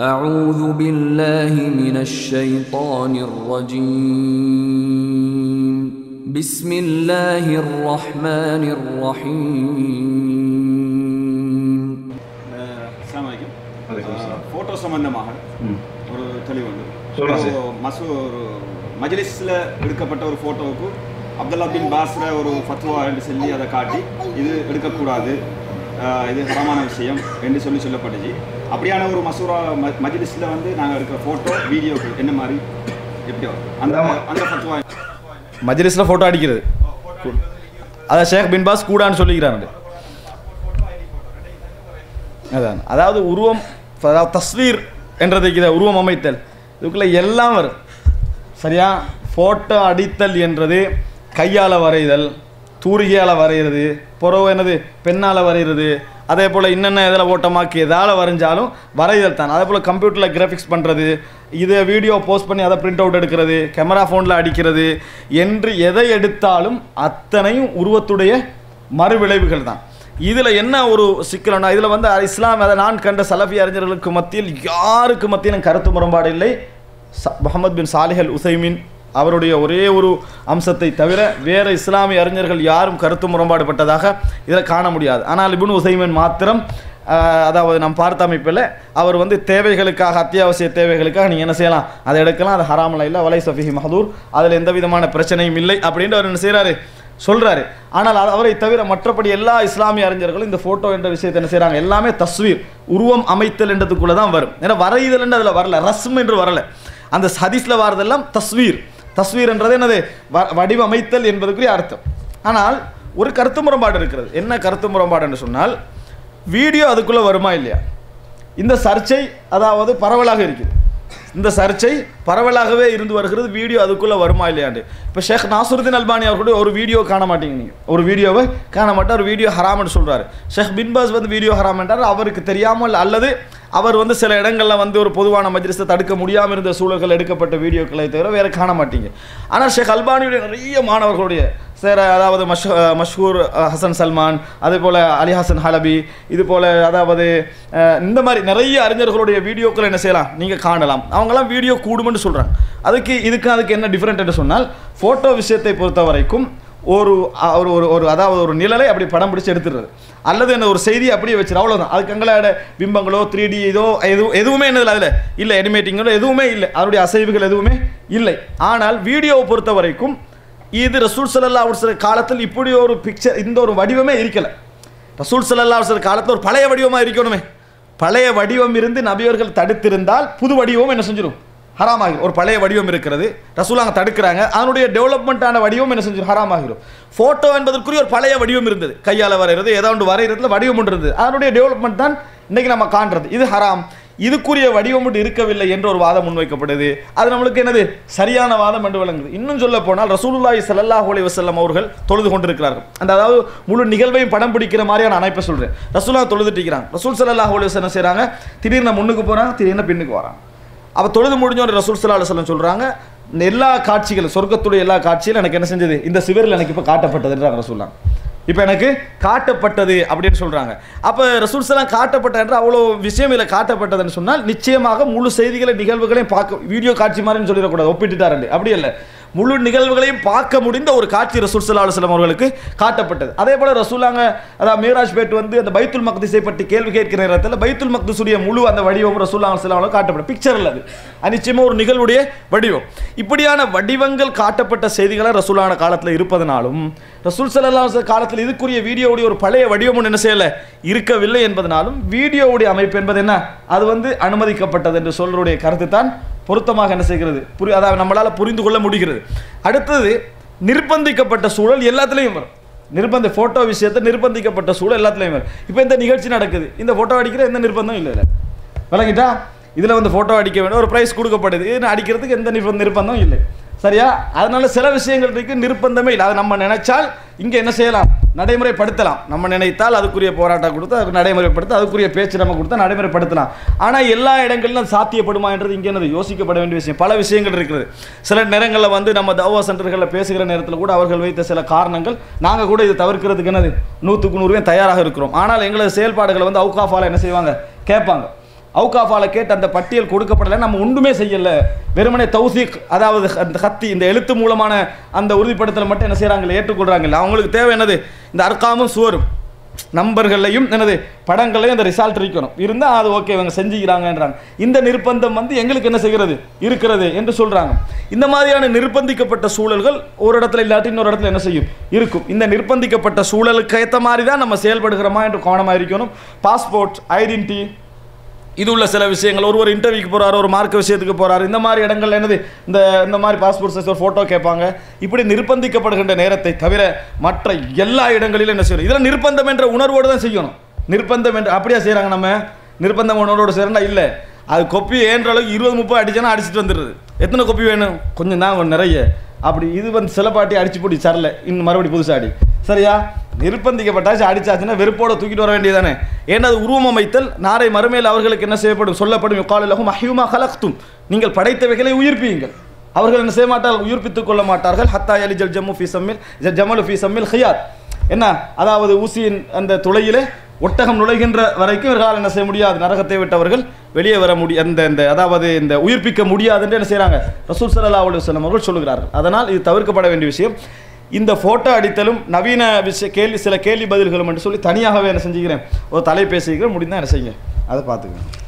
أعوذ بالله من الشيطان الرجيم بسم الله الرحمن الرحيم அஸ்ஸலாமு அலைக்கும் வலைக்கும் அஸ்ஸலாம். ஃபோட்டோ சம்பந்தமாக ம். ஒரு தெளிவு வந்து சொல்லுங்க இப்போ மசூ ஒரு மஜ்லிஸில் எடுக்கப்பட்ட ஒரு ஃபோட்டோவுக்கு அப்துல்லா பின் பாஸ்ர ஒரு ஃபத்வா என்று சொல்லி அதை காட்டி இது எடுக்கக்கூடாது ஆஹ் இது ஹரமான விஷயம் என்று சொல்லி சொல்லப்பட்டுச்சு அப்படியான ஒரு மசூரா மஜ்லிஸில் வந்து நாங்கள் எடுக்கிற ஃபோட்டோ வீடியோக்கள் என்ன மாதிரி? எப்படி வரும் அந்த அந்த ஃபத்வா மஜ்லிஸில் ஃபோட்டோ அடிக்கிறது. அதை ஷேக் பின் பாஸ் கூடான்னு சொல்லிக்கிறாங்க அதான். அதாவது உருவம் அதாவது தஸ்வீர் என்றதுக்கு இதை உருவம் அமைத்தல். இதுக்குள்ளே எல்லாம் வரும். சரியா? ஃபோட்டோ அடித்தல் என்றது கையால் வரைதல் தூரிகையால் வரைகிறது புறவு என்னது? பெண்ணால் வரைகிறது அதே போல் என்னென்ன இதில் ஓட்டமாக்கி எதால் வரைஞ்சாலும் வரைதல் தான். அதே போல் கம்ப்யூட்டரில் கிராஃபிக்ஸ் பண்ணுறது இதை வீடியோ போஸ்ட் பண்ணி அதை பிரிண்ட் அவுட் எடுக்கிறது கேமரா ஃபோனில் அடிக்கிறது என்று எதை எடுத்தாலும் அத்தனையும் உருவத்துடைய மறுவிளைவுகள் தான். இதில் என்ன ஒரு சிக்கலன்னா இதில் வந்து இஸ்லாம் அதை நான் கண்ட சலஃபி அறிஞர்களுக்கு மத்தியில் யாருக்கு மத்தியிலும் கருத்து முரண்பாடு இல்லை. ச- முகமது பின் சாலிஹல் உசைமின் அவருடைய ஒரே ஒரு அம்சத்தை தவிர வேறு இஸ்லாமிய அறிஞர்கள் யாரும் கருத்து முரண்பாடு பட்டதாக இதில் காண முடியாது. ஆனால் இப்னு உசைமின் மாத்திரம் அதாவது நாம் பார்த்த அமைப்பில் அவர் வந்து தேவைகளுக்காக அத்தியாவசிய தேவைகளுக்காக நீங்கள் என்ன செய்யலாம்? அதை எடுக்கலாம். அது ஹராமல இல்லை வலை சஃபிஹி மஹதூர். அதில் எந்த விதமான பிரச்சனையும் இல்லை அப்படின்ட்டு அவர் என்ன செய்கிறாரு சொல்கிறாரு ஆனால் அது அவரை தவிர மற்றபடி எல்லா இஸ்லாமிய அறிஞர்களும் இந்த ஃபோட்டோ என்ற விஷயத்தை என்ன செய்கிறாங்க எல்லாமே தஸ்வீர் உருவம் அமைத்தல் என்றதுக்குள்ளே தான் வரும். ஏன்னா வரைதல் அதில் வரல ரஸ்ம் என்று வரல. அந்த ஹதீஸில் வரதெல்லாம் தஸ்வீர். தஸ்வீர் என்றது என்னது? வ- வடிவமைத்தல் என்பதுக்குரிய அர்த்தம். ஆனால் ஒரு கருத்து முரண்பாடு இருக்கிறது. என்ன கருத்து முரண்பாடு என்று சொன்னால் வீடியோ அதுக்குள்ள வருமா இல்லையா? இந்த சர்ச்சை அதாவது பரவலாக இருக்குது. இந்த சர்ச்சை பரவலாகவே இருந்து வருகிறது வீடியோ அதுக்குள்ளே வருமா இல்லையாண்டு இப்போ ஷேக் நாசுருதீன் அல்பானி அவர்களுடைய ஒரு வீடியோ காண மாட்டீங்க நீங்கள் ஒரு வீடியோவை காண மாட்டா ஒரு வீடியோ ஹராம்னு சொல்கிறாரு ஷேக் பின்பாஸ் வந்து வீடியோ ஹராம் என்றார். அவருக்கு தெரியாமல் அல்லது அவர் வந்து சில இடங்களில் வந்து ஒரு பொதுவான மஜ்லிஸை தடுக்க முடியாமல் இருந்த சூழல்கள் எடுக்கப்பட்ட வீடியோக்களை தவிர வேறு காண மாட்டீங்க. ஆனால் ஷேக் அல்பானியுடைய நிறைய மாணவர்களுடைய சேர அதாவது மஷ் மஷ்ஹூர் ஹசன் சல்மான் அதே போல் அலி ஹசன் ஹலபி இது போல் அதாவது இந்த மாதிரி நிறைய அறிஞர்களுடைய வீடியோக்களை என்ன செய்யலாம்? நீங்கள் காணலாம். அவங்களாம் வீடியோ கூடுமென்னு சொல்கிறாங்க அதுக்கு இதுக்கு அதுக்கு என்ன டிஃப்ரெண்ட் என்று சொன்னால் ஃபோட்டோ விஷயத்தை பொறுத்த வரைக்கும் ஒரு ஒரு ஒரு ஒரு அதாவது ஒரு நிழலை அப்படி படம் பிடிச்சி எடுத்துடுறது. அல்லது என்ன ஒரு செய்தியை அப்படியே வச்சிரு அவ்வளோதான் அதுக்கு எங்களோட பிம்பங்களோ த்ரீ டி இதோ எதுவும் எதுவுமே என்னதில்ல அதில் இல்லை எனிமேட்டிங்களோ எதுவுமே இல்லை. அதனுடைய அசைவுகள் எதுவுமே இல்லை. ஆனால் வீடியோவை பொறுத்த வரைக்கும் இது ரசூல் ஸல்லல்லாஹு அவர் காலத்தில் இப்படி ஒரு பிக்சர் இந்த ஒரு வடிவமே இருக்கலை. ரசூல் ஸல்லல்லாஹு அலைஹி காலத்தில் ஒரு பழைய வடிவமாக இருக்கணுமே. பழைய வடிவம் இருந்து நபியவர்கள் தடுத்திருந்தால் புது வடிவம் என்ன செஞ்சிடும் ஹராமாகிடும் ஒரு பழைய வடிவம் இருக்கிறது. ரசூலாங்க தடுக்கிறாங்க. அதனுடைய டெவலப்மெண்ட்டான வடிவம் என்ன செஞ்சிடும் ஹராமாகிடும் ஃபோட்டோ என்பதற்குரிய ஒரு பழைய வடிவம் இருந்தது. கையால் வரைகிறது ஏதோ ஒன்று வரைகிறதுல வடிவம் இருந்தது. அதனுடைய டெவலப்மெண்ட் தான் இன்னைக்கு நம்ம காண்றது. இது ஹராம். இதுக்குரிய வடிவம் மட்டும் இருக்கவில்லை என்ற ஒரு வாதம் முன்வைக்கப்படுது. அது நம்மளுக்கு என்னது? சரியான வாதம் என்று விளங்குது. இன்னும் சொல்ல போனால் ரசூலுல்லாஹி சல்லாஹ் அலி வசல்லம் அவர்கள் தொழுது கொண்டிருக்கிறார்கள். அந்த அதாவது முழு நிகழ்வையும் படம் பிடிக்கிற மாதிரியான அமைப்பை சொல்கிறேன் ரசூலா தொழுதுட்டு இருக்கிறாங்க ரசூல் சல்லாஹ் அலி வசல்லம் செய்கிறாங்க திடீர்னு முன்னுக்கு போகிறான் திடீர்னு பின்னுக்கு வராங்க அப்போ தொழுது முடிஞ்ச ஒரு ரசூல் ஸல்லல்லாஹு அலைஹி சொல்கிறாங்க இந்த எல்லா காட்சிகளும் சொர்க்கத்துடைய எல்லா காட்சியிலும் எனக்கு என்ன செஞ்சது? இந்த சிவரில் எனக்கு இப்போ காட்டப்பட்டதுன்றாங்க ரசூல்லாம் இப்போ எனக்கு காட்டப்பட்டது அப்படின்னு சொல்கிறாங்க அப்போ ரசூல் சலாம் காட்டப்பட்ட என்று அவ்வளோ விஷயம் இதில் காட்டப்பட்டதுன்னு சொன்னால் நிச்சயமாக முழு செய்திகளை நிகழ்வுகளையும் பார்க்க வீடியோ காட்சி மாதிரின்னு சொல்லிடக்கூடாது. ஒப்பிட்டுட்டாரு அப்படி இல்லை. முழு நிகழ்வுகளையும் பார்க்க முடிந்த ஒரு காட்சி ரசூல் சல்லா அலுவலம் அவர்களுக்கு காட்டப்பட்டது. அதே போல ரசூலாங்க அதாவது மீராஜ் பேட் வந்து அந்த பைத்துல் மக்திஸை பற்றி கேள்வி கேட்கிற நேரத்தில் பைத்துல் மக்திஸுடைய முழு அந்த வடிவம் ரசூல்லா அலுவலம் காட்டப்படும். பிக்சரில் அது அது. நிச்சயமாக ஒரு நிகழ்வுடைய வடிவம். இப்படியான வடிவங்கள் காட்டப்பட்ட செய்திகளை ரசூலான காலத்தில் இருப்பதனாலும் ரசூல் சல்லா காலத்தில் இதுக்குரிய வீடியோவுடைய ஒரு பழைய வடிவம் என்ன செய்யலை? இருக்கவில்லை என்பதனாலும் வீடியோவுடைய அமைப்பு என்பது என்ன? அது வந்து அனுமதிக்கப்பட்டது என்று சொல்றதுடைய கருத்து தான் பொருத்தமாக என்ன செய்கிறது? புரி அதாவது நம்மளால் புரிந்து கொள்ள முடிகிறது. அடுத்தது நிர்பந்திக்கப்பட்ட சூழல் எல்லாத்துலேயும் வரும். நிர்பந்த ஃபோட்டோ விஷயத்தை நிர்பந்திக்கப்பட்ட சூழல் எல்லாத்துலேயும் வரும். இப்போ இந்த நிகழ்ச்சி நடக்குது. இந்த ஃபோட்டோ அடிக்கிற எந்த நிர்பந்தம் இல்லை இல்லை விளங்கிட்டா? இதில் வந்து ஃபோட்டோ அடிக்க வேண்டும் ஒரு ப்ரைஸ் கொடுக்கப்படுது. இது அடிக்கிறதுக்கு எந்த நிர்பந்த நிர்பந்தம் இல்லை. சரியா? அதனால சில விஷயங்கள் இருக்கு நிர்பந்தமே இல்லை. அதை நம்ம நினைச்சால் இங்கே என்ன செய்யலாம்? நடைமுறைப்படுத்தலாம். நம்ம நினைத்தால் அதுக்குரிய போராட்டம் கொடுத்து அதுக்கு நடைமுறைப்படுத்த அதுக்குரிய பேச்சு நம்ம கொடுத்தா நடைமுறைப்படுத்தலாம். ஆனால் எல்லா இடங்களிலும் சாத்தியப்படுமா என்றது இங்கே என்னது? யோசிக்கப்பட வேண்டிய விஷயம். பல விஷயங்கள் இருக்கிறது சில நேரங்களில் வந்து நம்ம தவா சென்டர்களில் பேசுகிற நேரத்தில் கூட அவர்கள் வைத்த சில காரணங்கள் நாங்கள் கூட இதை தவிர்க்கிறதுக்கு என்னது? நூற்றுக்கு நூறுவே தயாராக இருக்கிறோம். ஆனால் எங்களது செயல்பாடுகளை வந்து அவுகாஃபால என்ன செய்வாங்க? கேட்பாங்க. அவுகாஃபால கேட்டு அந்த பட்டியல் கொடுக்கப்படலை. நம்ம ஒன்றுமே செய்யலை. வெறுமனே தௌசீக் அதாவது அந்த கத்தி இந்த எழுத்து மூலமான அந்த உறுதிப்படுத்தலை மட்டும் என்ன செய்கிறாங்களே ஏற்றுக்கொள்கிறாங்களே அவங்களுக்கு தேவை என்னது? இந்த அர்க்காமும் சுவரும். நம்பர்களையும் என்னது? படங்களையும் அந்த ரிசால்ட் இருக்கணும் இருந்தால் அது ஓகே இவங்க செஞ்சுக்கிறாங்கன்றாங்க. இந்த நிர்பந்தம் வந்து எங்களுக்கு என்ன செய்கிறது? இருக்கிறது என்று சொல்கிறாங்க இந்த மாதிரியான நிர்பந்திக்கப்பட்ட சூழல்கள் ஒரு இடத்துல இல்லாட்டி இன்னொரு இடத்துல என்ன செய்யும்? இருக்கும். இந்த நிர்பந்திக்கப்பட்ட சூழலுக்கு ஏற்ற மாதிரி தான் நம்ம செயல்படுகிறோமா என்று கவனமாக இருக்கணும். பாஸ்போர்ட் ஐடென்டி இது உள்ள சில விஷயங்கள். ஒரு ஒரு இன்டர்வியூக்கு போகிறார் ஒரு மார்க் விஷயத்துக்கு போகிறார் இந்த மாதிரி இடங்கள்ல என்னது? இந்த இந்த மாதிரி பாஸ்போர்ட் சைஸ் ஒரு ஃபோட்டோ கேட்பாங்க. இப்படி நிர்பந்திக்கப்படுகின்ற நேரத்தை தவிர மற்ற எல்லா இடங்களிலும் என்ன செய்யணும்? இதில் நிர்பந்தம் என்ற உணர்வோடு தான் செய்யணும். நிர்பந்தம் என்று அப்படியா செய்கிறாங்க நம்ம? நிர்பந்தம் உணர்வோடு செய்கிறனா இல்லை. அது கொப்பி ஏன்ற அளவுக்கு இருபது முப்பது அடிச்சோன்னா அடிச்சிட்டு வந்துடுது எத்தனை கொப்பி வேணும்? கொஞ்சம் தான் நிறைய. அப்படி இது வந்து சில பாட்டி அடிச்சு போட்டி சரல இன்னும் மறுபடியும் புதுசாடி சரியா? நிர்பந்திக்கப்பட்டாச்சு அடிச்சாச்சுன்னா வெறுப்போட தூக்கிட்டு வர வேண்டியதானே ஏன்னா அது உருவம் அமைத்தல் நாளை மறுமையில் அவர்களுக்கு என்ன செய்யப்படும்? சொல்லப்படும் காலிலகும் அஹியுமா கலக்தும். நீங்கள் படைத்தவைகளை உயிர்ப்பியுங்கள். அவர்கள் என்ன செய்ய மாட்டார்கள்? உயிர்ப்பித்துக் கொள்ள மாட்டார்கள். ஹத்தா அலி ஜல் ஜம்மு ஃபி சம்மில் ஜமலு ஃபி சம்மில் ஹியாத் என்ன? அதாவது ஊசியின் அந்த துளையிலே ஒட்டகம் நுழைகின்ற வரைக்கும் இவர்களால் என்ன செய்ய முடியாது? நரகத்தை விட்டவர்கள் வெளியே வர முடிய அந்த இந்த அதாவது இந்த உயிர்ப்பிக்க முடியாதுன்னு என்ன செய்கிறாங்க ரசூல் ஸல்லல்லாஹு அலுவலம் அவர்கள் சொல்லுகிறார்கள். அதனால் இது தவிர்க்கப்பட வேண்டிய விஷயம். இந்த ஃபோட்டோ அடித்தலும் நவீன விஷய கேள்வி சில கேள்வி பதில்களும் என்று சொல்லி தனியாகவே என்ன செஞ்சுக்கிறேன். ஒரு தலை பேசிக்கிறேன் முடிந்தால் என்ன செய்யுங்க? அதை பார்த்துக்கங்க.